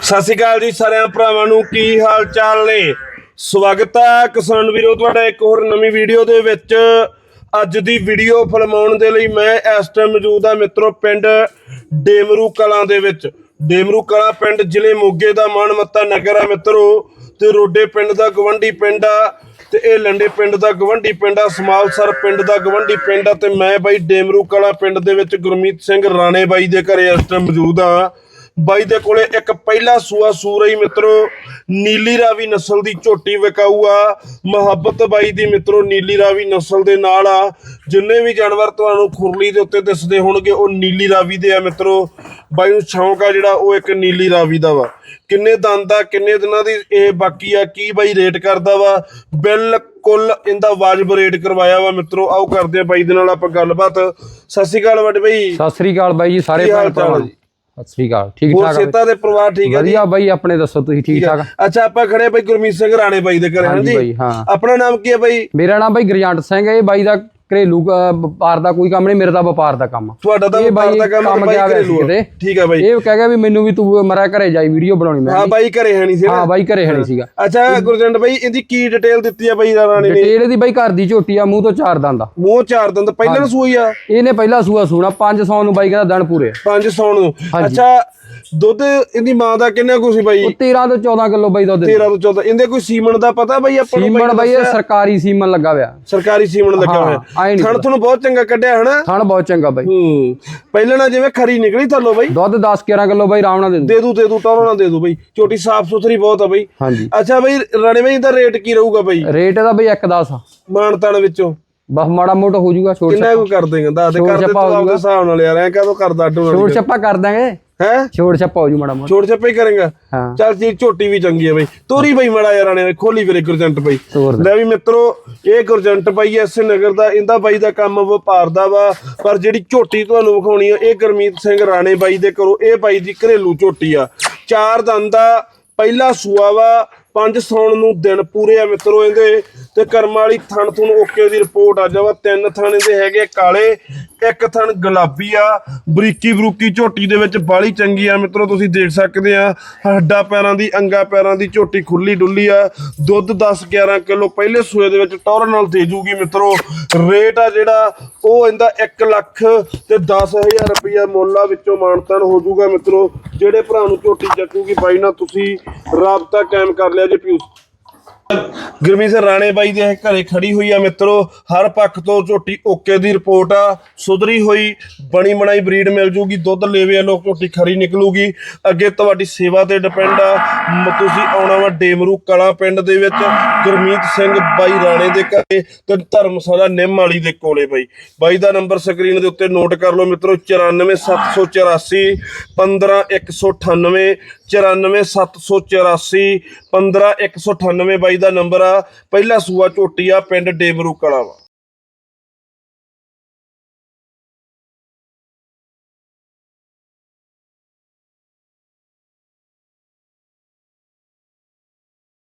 ਸਤਿ ਸ਼੍ਰੀ ਅਕਾਲ ਜੀ ਸਾਰਿਆਂ ਭਰਾਵਾਂ ਨੂੰ, ਕੀ ਹਾਲ ਚਾਲ ਨੇ? ਸਵਾਗਤ ਹੈ ਕਿਸਾਨ ਵੀਰੋ ਤੁਹਾਡਾ ਇੱਕ ਹੋਰ ਨਵੀਂ ਵੀਡੀਓ ਦੇ ਵਿੱਚ। ਅੱਜ ਦੀ ਵੀਡੀਓ ਫਿਲਮਾਉਣ ਦੇ ਲਈ ਮੈਂ ਇਸ ਟਾਈਮ ਮੌਜੂਦ ਹਾਂ ਮਿੱਤਰੋ ਪਿੰਡ ਡੇਮਰੂ ਕਲਾਂ ਦੇ ਵਿੱਚ। ਡੇਮਰੂ ਕਲਾਂ ਪਿੰਡ ਜ਼ਿਲ੍ਹੇ ਮੋਗੇ ਦਾ ਮਾਨਮੱਤਾ ਨਗਰ ਹੈ ਮਿੱਤਰੋ, ਤੇ ਰੋਡੇ ਪਿੰਡ ਦਾ ਗਵੰਡੀ ਪਿੰਡ ਆ, ਤੇ ਇਹ ਲੰਡੇ ਪਿੰਡ ਦਾ ਗਵੰਡੀ ਪਿੰਡ ਆ, ਸਮਾਲਸਰ ਪਿੰਡ ਦਾ ਗਵੰਡੀ ਪਿੰਡ ਆ, ਤੇ ਮੈਂ ਬਾਈ ਡੇਮਰੂ ਕਲਾਂ ਪਿੰਡ ਦੇ ਵਿੱਚ ਗੁਰਮੀਤ ਸਿੰਘ ਰਾਣੇ ਬਾਈ ਦੇ ਘਰੇ ਇਸ ਟਾਈਮ ਮੌਜੂਦ ਆ ਬਾਈ ਦੇ ਕੋਲੇ ਇੱਕ ਪਹਿਲਾ ਸੂਆ ਸੂਰਈ ਮਿੱਤਰੋ ਨੀਲੀ ਰਾਵੀ ਨਸਲ ਦੀ ਝੋਟੀ ਵਿਕਾਊ ਆ। ਮੁਹੱਬਤ ਬਾਈ ਦੀ ਮਿੱਤਰੋ ਨੀਲੀ ਰਾਵੀ ਨਸਲ ਦੇ ਨਾਲ ਆ। ਜਿੰਨੇ ਵੀ ਜਾਨਵਰ ਤੁਹਾਨੂੰ ਖੁਰਲੀ ਦੇ ਉੱਤੇ ਦਿਸਦੇ ਹੋਣਗੇ ਉਹ ਨੀਲੀ ਰਾਵੀ ਦੇ ਆ ਮਿੱਤਰੋ। ਬਾਈ ਨੂੰ ਸ਼ੌਂਕ ਆ ਜਿਹੜਾ ਉਹ ਇੱਕ ਨੀਲੀ ਰਾਵੀ ਦਾ ਵਾ। ਕਿੰਨੇ ਦੰਦ ਆ ਕਿੰਨੇ ਦਿਨਾਂ ਦੀ ਇਹ ਬਾਕੀ ਆ ਕੀ ਬਾਈ ਰੇਟ ਕਰਦਾ ਵਾ? ਬਿਲਕੁਲ ਇਹਦਾ ਵਾਜਬ ਰੇਟ ਕਰਵਾਇਆ ਵਾ ਮਿੱਤਰੋ। ਆਓ ਕਰਦੇ ਆ ਬਾਈ ਦੇ ਨਾਲ ਆਪਾਂ ਗੱਲਬਾਤ। ਸਤਿ ਸ਼੍ਰੀ ਅਕਾਲ ਵੱਡ ਬਾਈ। ਸਤਿ ਸ੍ਰੀ ਅਕਾਲ ਬਾਈ ਜੀ ਸਾਰੇ ਭੈਣ ਭਰਾਵਾਂ ਸਤਿ ਸ੍ਰੀ ਅਕਾਲ। ਠੀਕ ਹੋਰ ਠਾਕ ਆ ਸੇਤਾ ਦੇ ਪਰਿਵਾਰ ਠੀਕ ਹੈ ਵਧੀਆ ਬਾਈ ਆਪਣੇ ਦੱਸੋ ਤੁਸੀਂ ਠੀਕ ਠਾਕ ਅੱਛਾ ਆਪਾਂ ਖੜੇ ਬਾਈ ਗੁਰਮੀਤ ਸਿੰਘ ਰਾਣੇ ਬਾਈ ਦੇ ਘਰੇ ਹਾਂ ਹਾਂਜੀ? ਆਪਣਾ ਨਾਮ ਕੀ ਹੈ ਬਾਈ? ਮੇਰਾ ਨਾਮ ਬਾਈ ਗਰਜੰਟ ਸਿੰਘ ਹੈ ਇਹ ਬਾਈ ਦਾ ਘਰੇਲੂ ਵਪਾਰ ਦਾ ਕੋਈ ਕੰਮ ਨਹੀਂ ਮੇਰਾ ਤਾਂ ਵਪਾਰ ਦਾ ਕੰਮ। ਤੁਹਾਡਾ ਤਾਂ ਵਪਾਰ ਦਾ ਕੰਮ ਕੰਮ ਬਾਈ ਘਰੇਲੂ। ਠੀਕ ਹੈ ਬਾਈ। ਇਹ ਕਹਿ ਗਿਆ ਵੀ ਮੈਨੂੰ ਵੀ ਤੂੰ ਮਰਾ ਘਰੇ ਜਾਈ ਵੀਡੀਓ ਬਣਾਉਣੀ ਮੈਂ। ਹਾਂ ਬਾਈ ਘਰੇ ਹੈ ਨਹੀਂ ਸੀ ਹਾਂ ਬਾਈ ਘਰੇ ਹਣੀ ਸੀਗਾ। ਅੱਛਾ ਗੁਰਜੰਟ ਬਾਈ ਇਹਦੀ ਕੀ ਡਿਟੇਲ ਦਿੱਤੀ ਆ ਬਾਈ ਰਾਣੇ ਨੇ? ਡਿਟੇਲ ਇਹਦੀ ਬਾਈ ਘਰ ਦੀ ਝੋਟੀ ਆ ਮੂੰਹ ਤੋਂ ਚਾਰ ਦੰਦ ਮੂੰਹ ਚਾਰ ਦੰਦ ਪਹਿਲਾਂ ਸੂਈ ਆ? ਇਹਨੇ ਪਹਿਲਾ ਸੂਆ ਸੂਣਾ 500 ਨੂੰ ਬਾਈ ਕਹਿੰਦਾ ਦਿਨ ਪੂਰੇ ਪੰਜ ਸੌਣ ਨੂੰ। ਹਾਂਜੀ। ਅੱਛਾ ਦੁੱਧ ਇਹਦੀ ਮਾਂ ਦਾ ਕਿੰਨਾ ਕੁ ਸੀ ਬਾਈ? ਉਹ 13 ਤੋਂ 14 ਕਿਲੋ ਬਾਈ ਦੁੱਧ 13 ਤੋਂ 14 ਇਹਦੇ ਕੋਈ ਸੀਮਨ ਦਾ ਪਤਾ ਬਾਈ ਆਪਾਂ ਨੂੰ? ਸੀਮਨ ਬਾਈ? ਸਰਕਾਰੀ ਸੀਮਨ ਲੱਗਾ ਹੋਇਆ। ਸਰਕਾਰੀ ਸੀਮਨ ਲੱਗਿਆ ਹਾਂ, ਹੋਇਆ। ਥਣ ਤੁਹਾਨੂੰ ਬਹੁਤ ਚੰਗਾ ਕੱਢਿਆ ਹਨਾ? ਥਣ ਬਹੁਤ ਚੰਗਾ ਬਾਈ। ਹੂੰ। ਪਹਿਲਾਂ ਨਾ ਜਿਵੇਂ ਖਰੀ ਨਿਕਲੀ ਥੱਲੋਂ ਬਾਈ। ਦੁੱਧ 10 11 ਕਿਲੋ ਬਾਈ ਆਰਾਮ ਨਾਲ ਦੇ ਦੂੰ ਦੇ ਦੂ ਦੇ ਦੂ ਟੌਰਾਂ ਨਾਲ ਦੇ ਦੂ ਬਈ। ਝੋਟੀ ਸਾਫ਼ ਸੁਥਰੀ ਬਹੁਤ ਆ ਬਈ। ਹਾਂਜੀ। ਅੱਛਾ ਬਈ ਰਾਣੇ ਬਈ ਇਹਦਾ ਰੇਟ ਕੀ ਰਹੂਗਾ ਬਈ? ਰੇਟ ਇਹਦਾ ਬਈ 1.10 ਆ। ਮਾਨਤਾਨ ਵਿੱਚੋਂ। ਬਸ ਮਾੜਾ ਮੋਟਾ ਹੋ ਜਾਊਗਾ ਛੋਟ ਕਿੰਨਾ ਕੁ ਕਰ ਦੇਗਾ? ਦੱਸ ਦੇ ਕਰ ਦੇ ਤੂੰ ਆਪਦੇ ਹਿਸਾਬ ਨਾਲ ਯਾਰ ਐ ਕਾਹਦੋਂ ਕਰਦਾ ਅੱਡੂ ਛੋਟ ਛੱਪਾ ਕਰ ਦਾਂਗੇ ਹੈ? ਛੋਟ ਛੱਪਾ ਹੋ ਜੂ ਮਾੜਾ ਮੋਟਾ। ਛੋੜ ਛੱਪੇ ਹੀ ਕਰੇਗਾ। ਹਾਂ। ਚੱਲ ਜੀ ਝੋਟੀ ਵੀ ਚੰਗੀ ਹੈ ਬਈ। ਤੋਰੀ ਬਈ ਮੜਾ ਯਾਰ ਰਾਣੇ ਖੋਲੀ ਵੀਰੇ ਗੁਰਜੰਟ ਬਈ। ਲੈ ਵੀ ਮਿੱਤਰੋ ਇਹ ਗੁਰਜੰਟ ਬਾਈ ਐਸੇ ਨਗਰ ਦਾ ਇਹਦਾ ਬਾਈ ਦਾ ਕੰਮ ਵਪਾਰ ਦਾ ਵਾ। ਪਰ ਜਿਹੜੀ ਝੋਟੀ ਤੁਹਾਨੂੰ ਵਿਖਾਉਣੀ ਆ ਇਹ ਗੁਰਮੀਤ ਸਿੰਘ ਰਾਣੇ ਬਾਈ ਦੇ ਘਰੋਂ ਇਹ ਬਾਈ ਦੀ ਘਰੇਲੂ ਝੋਟੀ ਆ। ਚਾਰ ਦੰਦ ਦਾ ਪਹਿਲਾ ਸੂਆ ਵਾ ਪੰਜ ਸੌਣ ਨੂੰ ਦਿਨ ਪੂਰੇ ਆ ਮਿੱਤਰੋ ਇਹਦੇ, ਤੇ ਕਰਮ ਵਾਲੀ ਥਣ ਥਣ ਓਕੇ ਦੀ ਰਿਪੋਰਟ ਆ ਜਾਵਾ। ਤਿੰਨ ਥਣ ਇਹਦੇ ਹੈਗੇ ਕਾਲੇ, ਇੱਕ ਥਣ ਗੁਲਾਬੀ ਆ। ਬਰੀਕੀ ਬਰੂਕੀ ਝੋਟੀ ਦੇ ਵਿੱਚ ਬਾਲੀ ਚੰਗੀ ਆ ਮਿੱਤਰੋ, ਤੁਸੀਂ ਦੇਖ ਸਕਦੇ ਆ। ਹੱਡਾ ਪੈਰਾਂ ਦੀ, ਅੰਗਾ ਪੈਰਾਂ ਦੀ ਝੋਟੀ ਖੁੱਲੀ ਡੁੱਲੀ ਆ। ਦੁੱਧ 10 11 ਕਿਲੋ ਪਹਿਲੇ ਸੂਏ ਦੇ ਵਿੱਚ ਟੌਰ ਨਾਲ ਦੇ ਜੂਗੀ ਮਿੱਤਰੋ। ਰੇਟ ਆ ਜਿਹੜਾ, ਉਹ ਇਹਦਾ 1 ਲੱਖ ਤੇ 10000 ਰੁਪਇਆ ਮੁੱਲ ਆ, ਵਿੱਚੋਂ ਮਾਨਤਾਨ ਹੋ ਜਾਊਗਾ ਮਿੱਤਰੋ। ਜਿਹੜੇ ਭਰਾ ਨੂੰ ਝੋਟੀ ਚੱਕੂਗੀ, ਬਾਈ ਨਾਲ ਤੁਸੀਂ ਰਾਬਤਾ ਕਾਇਮ ਕਰ ਲਿਆ ਜੇ ਪਿਊਸ। ਗੁਰਮੀਤ ਸਿੰਘ ਰਾਣੇ ਬਾਈ ਦੇ ਘਰੇ ਖੜੀ ਹੋਈ ਆ ਮਿੱਤਰੋ, ਹਰ ਪੱਖ ਤੋਂ ਝੋਟੀ ਓਕੇ ਦੀ ਰਿਪੋਰਟ ਆ, ਸੁਧਰੀ ਹੋਈ, ਬਣੀ ਬਣਾਈ ਬਰੀਡ ਮਿਲ ਜੂਗੀ, ਦੁੱਧ ਲੈਵੇ ਲੋਕ, ਝੋਟੀ ਖਰੀ ਨਿਕਲੂਗੀ। ਅੱਗੇ ਤੁਹਾਡੀ ਸੇਵਾ ਤੇ ਡਿਪੈਂਡ ਆ, ਮ- ਤੁਸੀਂ ਆਉਣਾ ਵਾ ਡੇਮਰੂ ਕਲਾ ਪਿੰਡ ਦੇ ਵਿੱਚ, ਗੁਰਮੀਤ ਸਿੰਘ ਬਾਈ ਰਾਣੇ ਦੇ ਘਰੇ ਤੇ ਧਰਮਸ਼ਾਲਾ ਨਿੰਮ ਵਾਲੀ ਦੇ ਕੋਲੇ ਬਾਈ। ਬਾਈ ਦਾ ਨੰਬਰ ਸਕਰੀਨ ਦੇ ਉੱਤੇ ਨੋਟ ਕਰ ਲਓ ਮਿੱਤਰੋ 94784 15198 94784 15198 ਬਾਈ ਦਾ ਨੰਬਰ ਆ ਪਹਿਲਾ ਸੂਆ ਝੋਟੀ ਆ ਪਿੰਡ ਡੇਮਰੂ ਕਲਾ ਵਾ